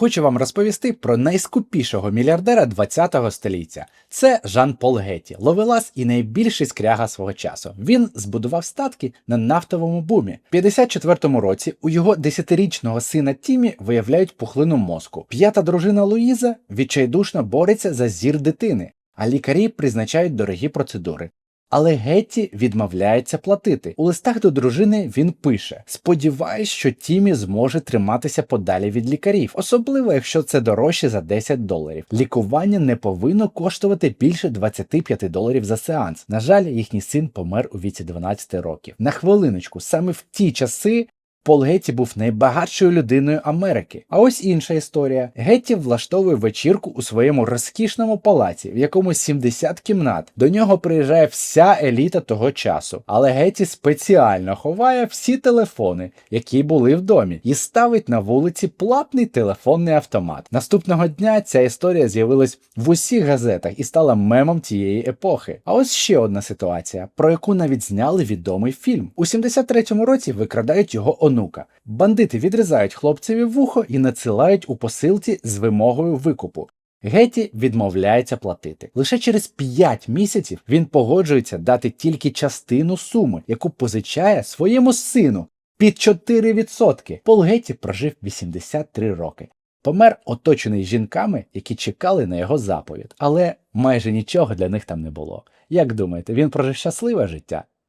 Хочу вам розповісти про найскупішого мільярдера 20-го століття. Це Жан Пол Гетті, ловелас і найбільший скряга свого часу. Він збудував статки на нафтовому бумі. В 54-му році у його 10-річного сина Тімі виявляють пухлину мозку. П'ята дружина Луїза відчайдушно бореться за зір дитини, а лікарі призначають дорогі процедури. Але Гетті відмовляється платити. У листах до дружини він пише: Сподіваюсь, що Тімі зможе триматися подалі від лікарів, особливо якщо це дорожче за 10 доларів. Лікування не повинно коштувати більше 25 доларів за сеанс. На жаль, їхній син помер у віці 12 років. На хвилиночку, саме в ті часи. Пол Гетті був найбагатшою людиною Америки. А ось інша історія. Гетті влаштовує вечірку у своєму розкішному палаці, в якому 70 кімнат. До нього приїжджає вся еліта того часу. Але Гетті спеціально ховає всі телефони, які були в домі, і ставить на вулиці платний телефонний автомат. Наступного дня ця історія з'явилась в усіх газетах і стала мемом тієї епохи. А ось ще одна ситуація, про яку навіть зняли відомий фільм. У 73-му році викрадають його онука. Бандити відрізають хлопцеві вухо і надсилають у посилці з вимогою викупу. Гетті відмовляється платити. Лише через 5 місяців він погоджується дати тільки частину суми, яку позичає своєму сину під 4%. Пол Гетті прожив 83 роки. Помер оточений жінками, які чекали на його заповідь, але майже нічого для них там не було. Як думаєте, він прожив щасливе життя?